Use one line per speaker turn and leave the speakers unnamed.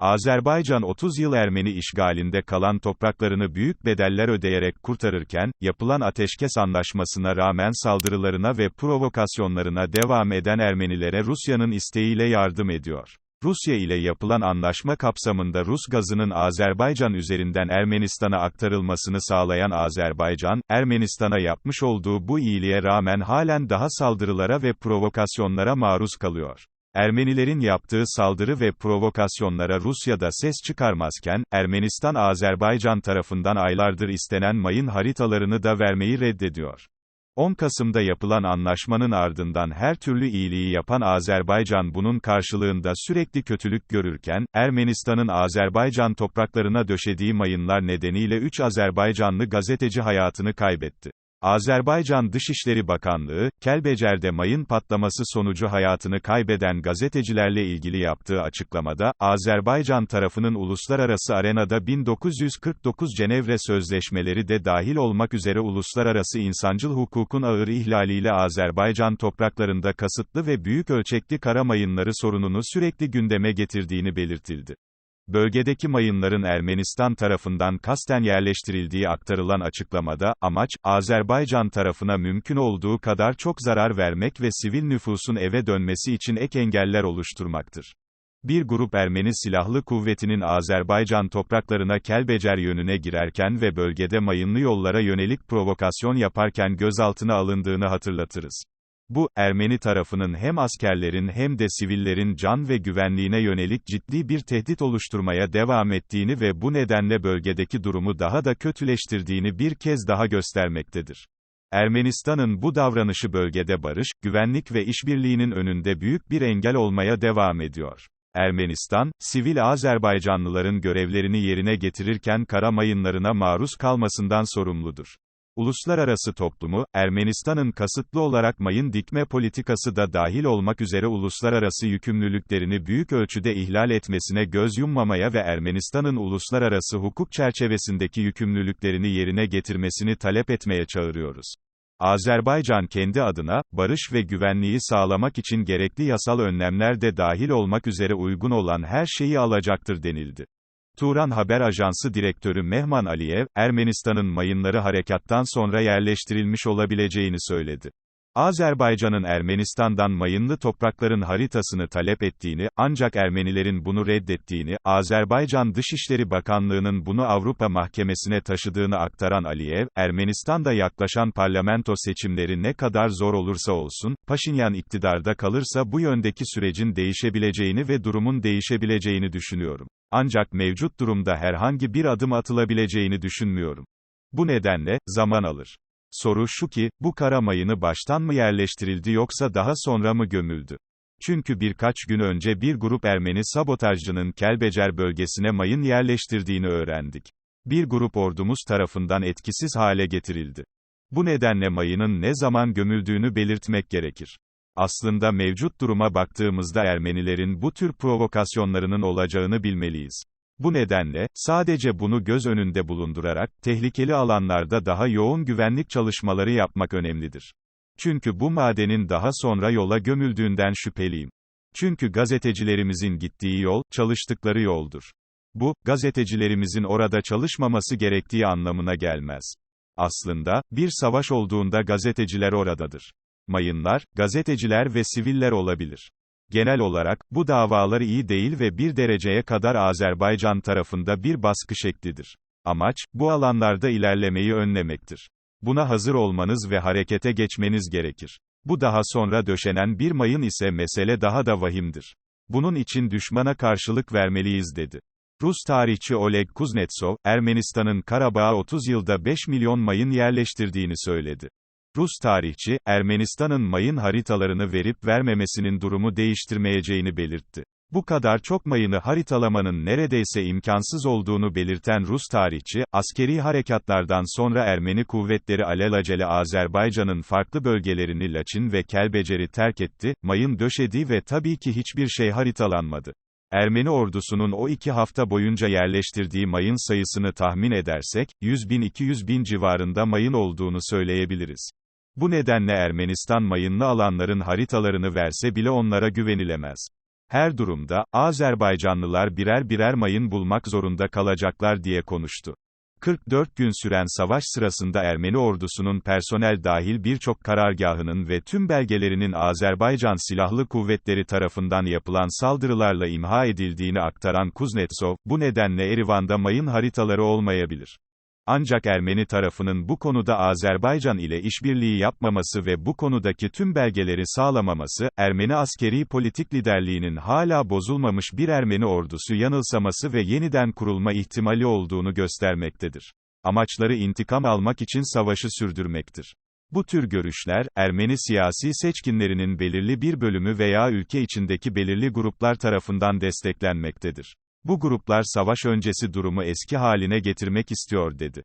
Azerbaycan 30 yıl Ermeni işgalinde kalan topraklarını büyük bedeller ödeyerek kurtarırken, yapılan ateşkes anlaşmasına rağmen saldırılarına ve provokasyonlarına devam eden Ermenilere Rusya'nın isteğiyle yardım ediyor. Rusya ile yapılan anlaşma kapsamında Rus gazının Azerbaycan üzerinden Ermenistan'a aktarılmasını sağlayan Azerbaycan, Ermenistan'a yapmış olduğu bu iyiliğe rağmen halen daha saldırılara ve provokasyonlara maruz kalıyor. Ermenilerin yaptığı saldırı ve provokasyonlara Rusya'da ses çıkarmazken, Ermenistan Azerbaycan tarafından aylardır istenen mayın haritalarını da vermeyi reddediyor. 10 Kasım'da yapılan anlaşmanın ardından her türlü iyiliği yapan Azerbaycan bunun karşılığında sürekli kötülük görürken, Ermenistan'ın Azerbaycan topraklarına döşediği mayınlar nedeniyle 3 Azerbaycanlı gazeteci hayatını kaybetti. Azerbaycan Dışişleri Bakanlığı, Kelbecer'de mayın patlaması sonucu hayatını kaybeden gazetecilerle ilgili yaptığı açıklamada, Azerbaycan tarafının uluslararası arenada 1949 Cenevre Sözleşmeleri de dahil olmak üzere uluslararası insancıl hukukun ağır ihlaliyle Azerbaycan topraklarında kasıtlı ve büyük ölçekli kara mayınları sorununu sürekli gündeme getirdiğini belirtildi. Bölgedeki mayınların Ermenistan tarafından kasten yerleştirildiği aktarılan açıklamada, amaç, Azerbaycan tarafına mümkün olduğu kadar çok zarar vermek ve sivil nüfusun eve dönmesi için ek engeller oluşturmaktır. Bir grup Ermeni silahlı kuvvetinin Azerbaycan topraklarına Kelbecer yönüne girerken ve bölgede mayınlı yollara yönelik provokasyon yaparken gözaltına alındığını hatırlatırız. Bu, Ermeni tarafının hem askerlerin hem de sivillerin can ve güvenliğine yönelik ciddi bir tehdit oluşturmaya devam ettiğini ve bu nedenle bölgedeki durumu daha da kötüleştirdiğini bir kez daha göstermektedir. Ermenistan'ın bu davranışı bölgede barış, güvenlik ve işbirliğinin önünde büyük bir engel olmaya devam ediyor. Ermenistan, sivil Azerbaycanlıların görevlerini yerine getirirken kara mayınlarına maruz kalmasından sorumludur. Uluslararası toplumu, Ermenistan'ın kasıtlı olarak mayın dikme politikası da dahil olmak üzere uluslararası yükümlülüklerini büyük ölçüde ihlal etmesine göz yummamaya ve Ermenistan'ın uluslararası hukuk çerçevesindeki yükümlülüklerini yerine getirmesini talep etmeye çağırıyoruz. Azerbaycan kendi adına, barış ve güvenliği sağlamak için gerekli yasal önlemler de dahil olmak üzere uygun olan her şeyi alacaktır denildi. Turan Haber Ajansı Direktörü Mehman Aliyev, Ermenistan'ın mayınları harekattan sonra yerleştirilmiş olabileceğini söyledi. Azerbaycan'ın Ermenistan'dan mayınlı toprakların haritasını talep ettiğini, ancak Ermenilerin bunu reddettiğini, Azerbaycan Dışişleri Bakanlığı'nın bunu Avrupa Mahkemesi'ne taşıdığını aktaran Aliyev, Ermenistan'da yaklaşan parlamento seçimleri ne kadar zor olursa olsun, Paşinyan iktidarda kalırsa bu yöndeki sürecin değişebileceğini ve durumun değişebileceğini düşünüyorum. Ancak mevcut durumda herhangi bir adım atılabileceğini düşünmüyorum. Bu nedenle, zaman alır. Soru şu ki, bu kara mayını baştan mı yerleştirildi yoksa daha sonra mı gömüldü? Çünkü birkaç gün önce bir grup Ermeni sabotajcının Kelbecer bölgesine mayın yerleştirdiğini öğrendik. Bir grup ordumuz tarafından etkisiz hale getirildi. Bu nedenle mayının ne zaman gömüldüğünü belirtmek gerekir. Aslında mevcut duruma baktığımızda Ermenilerin bu tür provokasyonlarının olacağını bilmeliyiz. Bu nedenle, sadece bunu göz önünde bulundurarak, tehlikeli alanlarda daha yoğun güvenlik çalışmaları yapmak önemlidir. Çünkü bu madenin daha sonra yola gömüldüğünden şüpheliyim. Çünkü gazetecilerimizin gittiği yol, çalıştıkları yoldur. Bu, gazetecilerimizin orada çalışmaması gerektiği anlamına gelmez. Aslında, bir savaş olduğunda gazeteciler oradadır. Mayınlar, gazeteciler ve siviller olabilir. Genel olarak, bu davalar iyi değil ve bir dereceye kadar Azerbaycan tarafında bir baskı şeklidir. Amaç, bu alanlarda ilerlemeyi önlemektir. Buna hazır olmanız ve harekete geçmeniz gerekir. Bu daha sonra döşenen bir mayın ise mesele daha da vahimdir. Bunun için düşmana karşılık vermeliyiz dedi. Rus tarihçi Oleg Kuznetsov, Ermenistan'ın Karabağ'a 30 yılda 5 milyon mayın yerleştirdiğini söyledi. Rus tarihçi, Ermenistan'ın mayın haritalarını verip vermemesinin durumu değiştirmeyeceğini belirtti. Bu kadar çok mayını haritalamanın neredeyse imkansız olduğunu belirten Rus tarihçi, askeri harekatlardan sonra Ermeni kuvvetleri alelacele Azerbaycan'ın farklı bölgelerini Laçin ve Kelbecer'i terk etti, mayın döşedi ve tabii ki hiçbir şey haritalanmadı. Ermeni ordusunun o iki hafta boyunca yerleştirdiği mayın sayısını tahmin edersek, 100 bin 200 bin civarında mayın olduğunu söyleyebiliriz. Bu nedenle Ermenistan mayınlı alanların haritalarını verse bile onlara güvenilemez. Her durumda, Azerbaycanlılar birer birer mayın bulmak zorunda kalacaklar diye konuştu. 44 gün süren savaş sırasında Ermeni ordusunun personel dahil birçok karargahının ve tüm belgelerinin Azerbaycan Silahlı Kuvvetleri tarafından yapılan saldırılarla imha edildiğini aktaran Kuznetsov, bu nedenle Erivan'da mayın haritaları olmayabilir. Ancak Ermeni tarafının bu konuda Azerbaycan ile işbirliği yapmaması ve bu konudaki tüm belgeleri sağlamaması, Ermeni askeri politik liderliğinin hala bozulmamış bir Ermeni ordusu yanılsaması ve yeniden kurulma ihtimali olduğunu göstermektedir. Amaçları intikam almak için savaşı sürdürmektir. Bu tür görüşler, Ermeni siyasi seçkinlerinin belirli bir bölümü veya ülke içindeki belirli gruplar tarafından desteklenmektedir. Bu gruplar savaş öncesi durumu eski haline getirmek istiyor dedi.